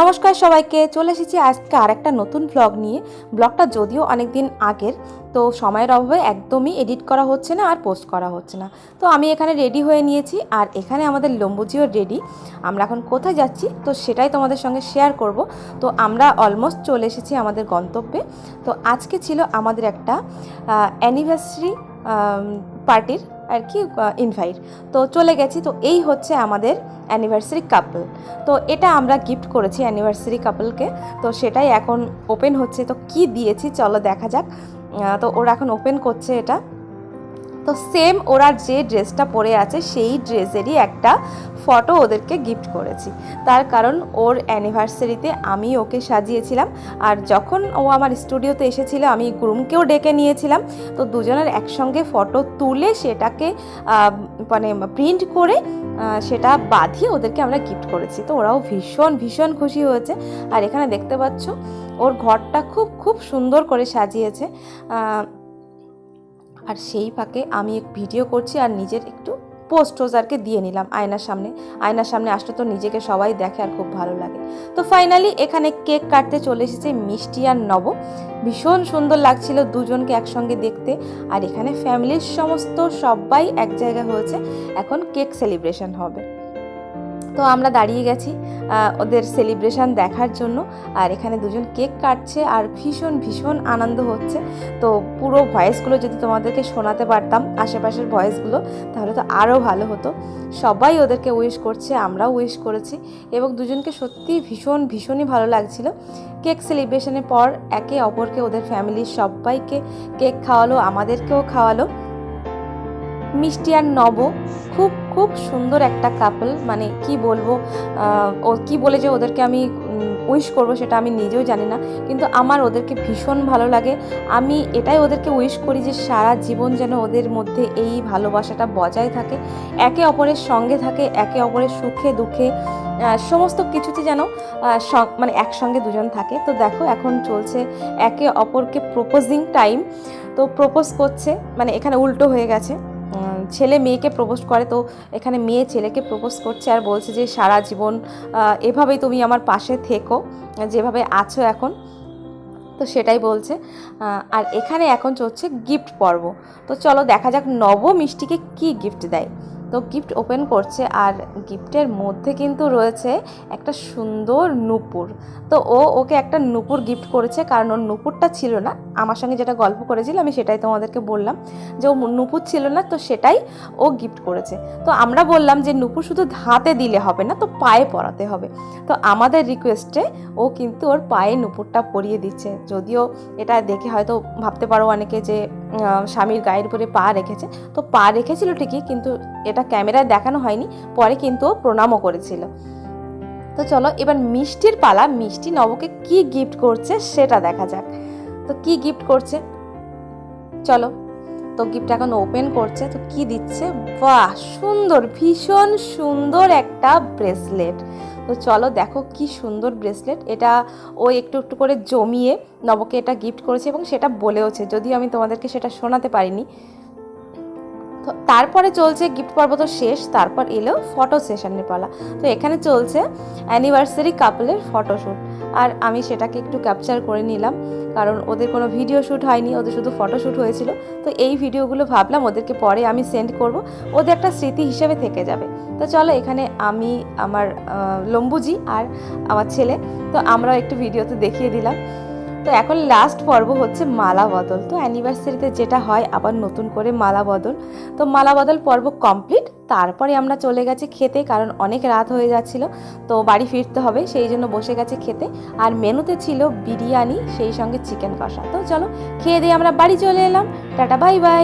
নমস্কার সবাইকে, চলে এসেছি আজকে আর একটা নতুন ব্লগ নিয়ে। ব্লগটা যদিও অনেক দিন আগের, তো সময়ের অভাবে একদমই এডিট করা হচ্ছে না আর পোস্ট করা হচ্ছে না। তো আমি এখানে রেডি হয়ে নিয়েছি আর এখানে আমাদের লম্বুজিও রেডি আমরা এখন কোথায় যাচ্ছি? তো সেটাই তোমাদের সঙ্গে শেয়ার করব। তো আমরা অলমোস্ট চলে এসেছি আমাদের গন্তব্যে। তো আজকে ছিল আমাদের একটা অ্যানিভার্সারি পার্টির আর কি ইনভাইট তো চলে গেছি, তো এই হচ্ছে আমাদের অ্যানিভার্সারি কাপল তো এটা আমরা গিফট করেছি অ্যানিভার্সারি কাপলকে তো সেটাই এখন ওপেন হচ্ছে। তো কি দিয়েছি, চলো দেখা যাক। তো ওরা এখন ওপেন করছে এটা। তো সেম ওরা যে ড্রেসটা পরে আছে, সেই ড্রেসেরই একটা ফটো ওদেরকে গিফট করেছি। তার কারণ ওর অ্যানিভার্সারিতে আমি ওকে সাজিয়েছিলাম, আর যখন ও আমার স্টুডিওতে এসেছিল, আমি গ্রুমকেও ডেকে নিয়েছিলাম। তো দুজনের একসঙ্গে ফটো তুলে সেটাকে মানে প্রিন্ট করে সেটা বাঁধিয়ে ওদেরকে আমরা গিফট করেছি। তো ওরাও ভীষণ ভীষণ খুশি হয়েছে। আর এখানে দেখতে পাচ্ছ, ওর ঘরটা খুব খুব সুন্দর করে সাজিয়েছে। আর সেই ফাঁকে আমি এক ভিডিও করছি আর নিজের একটু পোস্ট টোজারকে দিয়ে নিলাম আয়নার সামনে। আয়নার সামনে আসলে তো নিজেকে সবাই দেখে আর খুব ভালো লাগে। তো ফাইনালি এখানে কেক কাটতে চলে এসেছে মিষ্টি আর নব। ভীষণ সুন্দর লাগছিল দুজনকে একসঙ্গে দেখতে। আর এখানে ফ্যামিলির সমস্ত সবাই এক জায়গায় হয়েছে। এখন কেক সেলিব্রেশন হবে। তো আমরা দাঁড়িয়ে গেছি ওদের সেলিব্রেশন দেখার জন্য। আর এখানে দুজন কেক কাটছে আর ভীষণ ভীষণ আনন্দ হচ্ছে। তো পুরো ভয়েসগুলো যদি তোমাদেরকে শোনাতে পারতাম, আশেপাশের ভয়েসগুলো, তাহলে তো আরও ভালো হতো। সবাই ওদেরকে উইশ করছে, আমরাও উইশ করেছি। এবং দুজনকে সত্যি ভীষণ, ভীষণই ভালো লাগছিল। কেক সেলিব্রেশনের পর একে অপরকে, ওদের ফ্যামিলির সবাইকে কেক খাওয়ালো, আমাদেরকেও খাওয়ালো। মিষ্টি আর নব, খুব খুব সুন্দর একটা কাপল মানে কি বলব ও কি বলে যে ওদেরকে আমি উইশ করব সেটা আমি নিজেও জানি না, কিন্তু আমার ওদেরকে ভীষণ ভালো লাগে। আমি এটাই ওদেরকে উইশ করি যে সারা জীবন যেন ওদের মধ্যে এই ভালোবাসাটা বজায় থাকে, একে অপরের সঙ্গে থাকে, একে অপরের সুখে, দুঃখে সমস্ত কিছুতে যেন মানে একসঙ্গে দুজন থাকে। তো দেখো, এখন চলছে একে অপরকে প্রপোজিং টাইম তো প্রপোজ করছে মানে এখানে উল্টো হয়ে গেছে। ছেলে মেয়েকে প্রপোজ করে, তো এখানে মেয়ে ছেলেকে প্রপোজ করছে আর বলছে যে, সারা জীবন এভাবেই তুমি আমার পাশে থেকো, যেভাবে আছো এখন। তো সেটাই বলছে। আর এখানে এখন চলছে গিফট পর্ব। তো চলো দেখা যাক নব মিষ্টিকে কি গিফট দেয়। তো গিফট ওপেন করছে আর গিফটের মধ্যে কিন্তু রয়েছে একটা সুন্দর নুপুর। তো ও ওকে একটা নুপুর গিফট করেছে কারণ ওর নুপুরটা ছিল না। আমার সঙ্গে যেটা গল্প করেছিল আমি সেটাই তোমাদেরকে বললাম যে ও নুপুর ছিল না তো সেটাই ও গিফট করেছে। তো আমরা বললাম যে নুপুর শুধু হাতে দিলে হবে না, তো পায়ে পরাতে হবে। তো আমাদের রিকোয়েস্টে ও কিন্তু ওর পায়ে নুপুরটা পরিয়ে দিচ্ছে। যদিও এটা দেখে হয়তো ভাবতে পারো অনেকে যে স্বামীর গায়ের উপরে পা রেখেছে। তো পা রেখেছিল ঠিকই, কিন্তু এটা ক্যামেরায় দেখানো হয়নি। পরে কিন্তু প্রণামও করেছিল। তো চলো, এবার মিষ্টির পালা। মিষ্টি নবকে কি গিফট করছে সেটা দেখা যাক। তো কি গিফট করছে? চলো, তো গিফট এখন ওপেন করছে। তো কি দিচ্ছে? বাহ, সুন্দর, ভীষণ সুন্দর একটা ব্রেসলেট তো চলো দেখো কি সুন্দর ব্রেসলেট। এটা ও একটু একটু করে জমিয়ে নবকে এটা গিফট করেছে এবং সেটা বলেওছে। যদিও আমি তোমাদেরকে সেটা শোনাতে পারিনি। তো তারপরে চলছে গিফট পর্ব তো শেষ, তারপর এলো ফটো সেশনের পালা। তো এখানে চলছে অ্যানিভার্সারি কাপলের ফটোশ্যুট আর আমি সেটাকে একটু ক্যাপচার করে নিলাম। কারণ ওদের কোনো ভিডিও শ্যুট হয়নি, ওদের শুধু ফটোশ্যুট হয়েছিল। তো এই ভিডিওগুলো ভাবলাম ওদেরকে পরে আমি সেন্ড করব। ওদের একটা স্মৃতি হিসেবে থেকে যাবে। তো চলো এখানে আমি আমার লম্বুজি আর আমার ছেলে, তো আমরা একটু ভিডিওতে দেখিয়ে দিলাম। তো এখন লাস্ট পর্ব হচ্ছে মালা বদল। তো অ্যানিভার্সারিতে যেটা হয়, আবার নতুন করে মালা বদল। তো মালা বদল পর্ব কমপ্লিট তারপরে আমরা চলে গেছি খেতে, কারণ অনেক রাত হয়ে যাচ্ছিল, তো বাড়ি ফিরতে হবে, সেই জন্য বসে গেছে খেতে। আর মেনুতে ছিল বিরিয়ানি, সেই সঙ্গে চিকেন কষা। তো চলো, খেয়ে দিয়ে আমরা বাড়ি চলে এলাম। Tata, bye bye.